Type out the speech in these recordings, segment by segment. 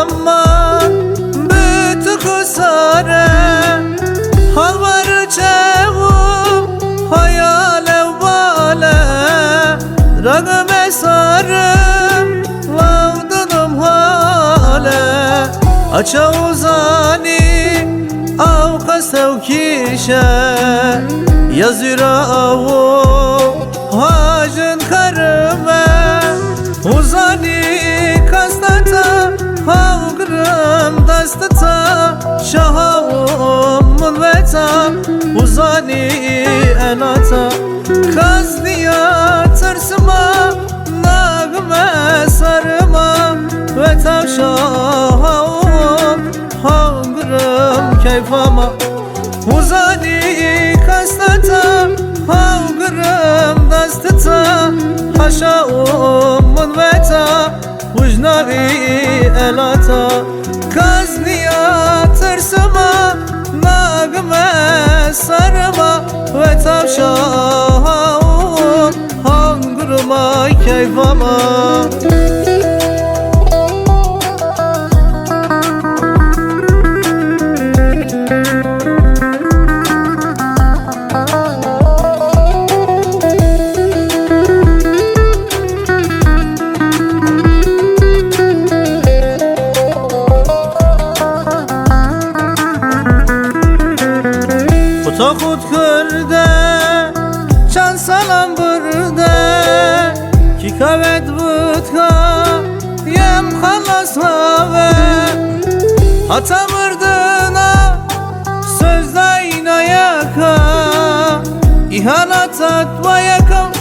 Yakın hamma Bütü kusare Halvarı çevum Hayal evvale. Ragım esarım Lavdınım hale. Aça uzani Avka sevkişe. Yazıra avu Uzani elata Kaz diya tırsıma Nagme sarıma Ve tavşahavum Havgırım keyfama. Uzani kastata Havgırım dastata Haşa ummun veta Vujnavi elata Hangırıma keyfama Kuta Hata vırdına Sözde yaka İhanat atma yakam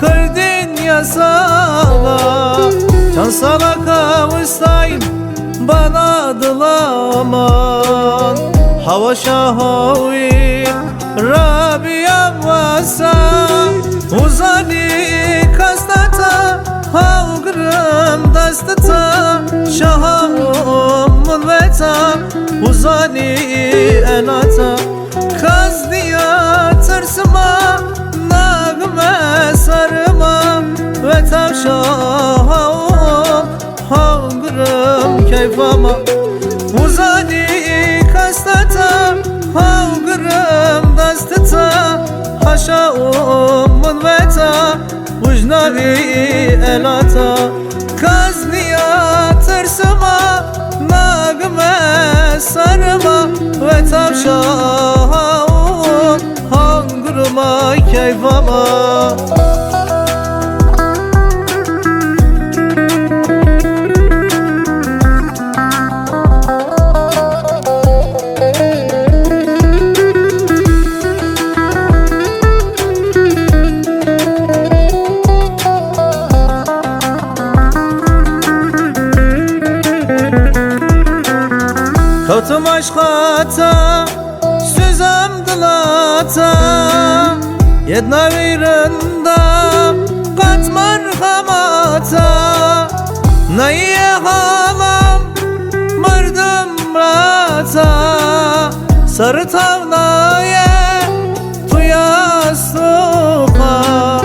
Kırdın yasağa Can sana kavuşsayım Bana dılaman Hava şahavi Rabia vasa Uzani kastata Havgırım dastata Uzani elata Kaz diya tırsıma Nagme sarıma Ve tavşahavum Havgırım keyfama. Uzani kastata Havgırım dastata Haşa ummun veta Vujnavi elata Kazniya Hangırıma keyfama Katım aşkata Süzem dılata Jedna virında Kat marhamata Neye halam Mırdım rata. Sarı tavnaya Tuya suha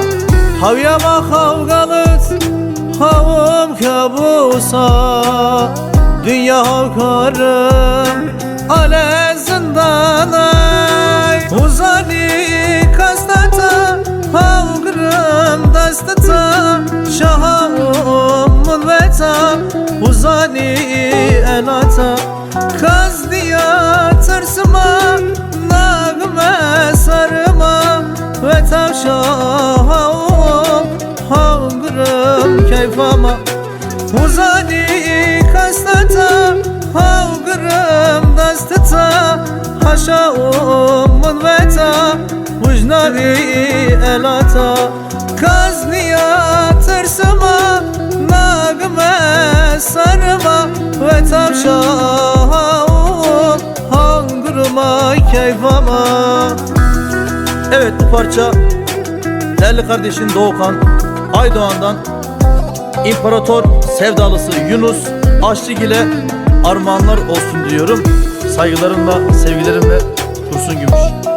Havyama havgalıt Havum kabusa. Dünya havkarım Ale Ve tavşahavum Havgırım keyfama. Uzani kastata Havgırım dastata Haşa ummun veta Vujnavi elata. Kazniya tırsıma Nagme sarıma. Ve tavşahavum Hangırıma keyfama Evet bu parça Değerli kardeşim Doğukan Aydoğan'dan İmparator sevdalısı Yunus Aşçıgil'e armağanlar olsun diyorum. Saygılarımla, sevgilerimle Dursun Gümüş.